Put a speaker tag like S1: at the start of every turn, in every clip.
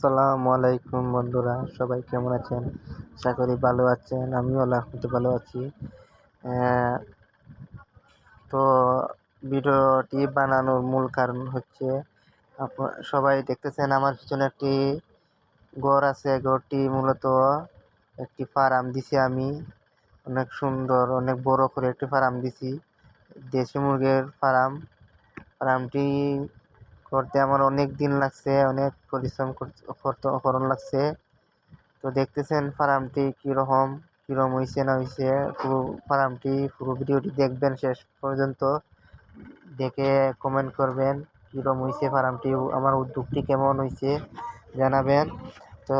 S1: আসসালামু আলাইকুম বন্ধুরা, সবাই কেমন আছেন? আশা করি ভালো আছেন, আমিও আলহামদুলিল্লাহ ভালো আছি। তো ভিডিওটি বানানোর মূল কারণ হচ্ছে সবাই দেখতেছেন আমার পিছনে একটি ঘর আছে ঘরটি মূলত একটি ফার্ম দিছি আমি। অনেক সুন্দর, অনেক বড় করে একটি ফার্ম দিছি, দেশি মুরগির ফার্ম। ফার্মটি করতে আমার অনেক দিন লাগছে, অনেক পরিশ্রম করণ লাগছে। তো দেখতেছেন ফার্মটি কীরকম কীরকম হয়েছে না হয়েছে পুরো ফার্মটি, পুরো ভিডিওটি দেখবেন শেষ পর্যন্ত। দেখে কমেন্ট করবেন কীরকম হয়েছে ফার্মটি, আমার উদ্যোগটি কেমন হয়েছে জানাবেন। তো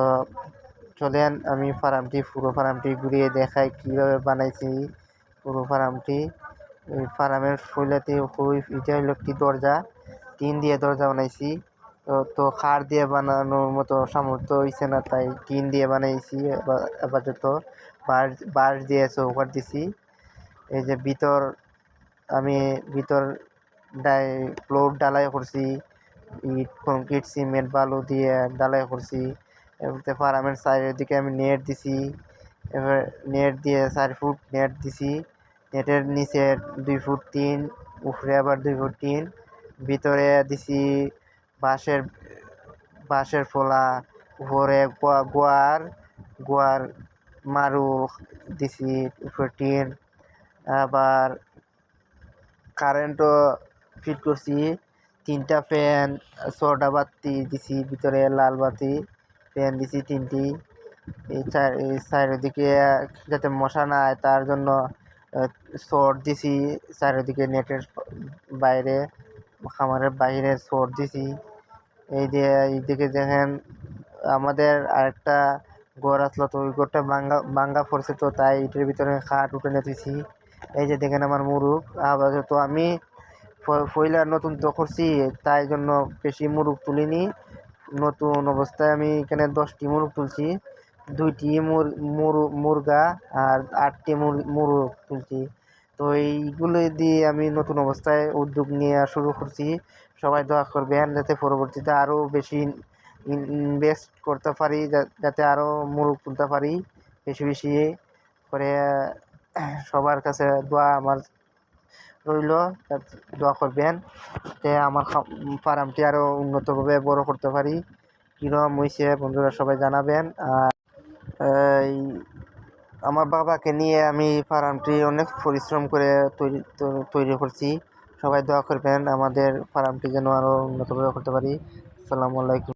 S1: চলেন আমি ফার্মটি, পুরো ফার্মটি ঘুরিয়ে দেখাই কীভাবে বানাইছি পুরো ফার্মটি। ফার্মের ফুলাতে এটা হলো একটি দরজা। টিন দিয়ে দরজা বানাইছি। তো তো খাড় দিয়ে বানানোর মতো সামর্থ্য হয়েছে না, তাই টিন দিয়ে বানাইছি আপাতত। বাঁশ বাঁশ দিয়ে চৌকাট দিছি। এই যে ভিতর, আমি ভিতর ডাই ফ্লোর ডালাই করছি। ইট, কংক্রিট, সিমেন্ট, বালু দিয়ে ডালাই করছি। এবারে ফার্মের সাইডের দিকে আমি নেট দিছি। এবার নেট দিয়ে চার ফুট নেট দিছি। নেটের নিচে দুই ফুট তিন, উপরে আবার দুই ফুট তিন। ভিতরে দিছি বাঁশের বাঁশের ফোলা, উপরে গোয়া- গোয়ার গোয়ার মারু দিছি, উপরে টিন, আবার কারেন্টও ফিট করছি, তিনটা ফ্যান, ছটা বাতি দিছি, ভিতরে লাল বাতি, ফ্যান দিছি তিনটি, এই চার চারিদিকে যাতে মশা না তার জন্য শর্ট দিছি, চারিদিকে নেটের বাইরে। খামারের বাইরে শর্ট দিছি। এই যে এইদিকে দেখেন, আমাদের আরেকটা ঘর আসলো তো, ওই ঘরটা ভাঙ্গা ভাঙ্গা পড়ছে তো, তাই এটার ভিতরে খাট উঠে নিতেছি। এই যে দেখেন আমার মুরুগ আপাতত আমি প- পয়লা নতুন তো করছি, তাই জন্য বেশি মুরুগ তুলিনি। নতুন অবস্থায় আমি এখানে দশটি মুরুগ তুলছি, দুইটি মুর- মুরগা আর আটটি মুর- মুরুগ তুলছি। তো এইগুলো দিয়ে আমি নতুন অবস্থায় উদ্যোগ নেওয়া শুরু করছি। সবাই দোয়া করবেন যাতে পরবর্তীতে আরও বেশি ইনভেস্ট করতে পারি যাতে আরও মুরগ তুলতে পারি বেশি বেশি করে সবার কাছে দোয়া আমার রইল। দোয়া করবেন যাতে আমার ফার্মটি আরও উন্নতভাবে বড় করতে পারি। কীরকম হয়েছে বন্ধুরা সবাই জানাবেন। আর এই আমার বাবাকে নিয়ে আমি ফার্মটি অনেক পরিশ্রম করে তৈরি তৈরি করছি। সবাই দোয়া করবেন, আমাদের ফার্মটি যেন আরও উন্নতভাবে করতে পারি। আসসালামু আলাইকুম।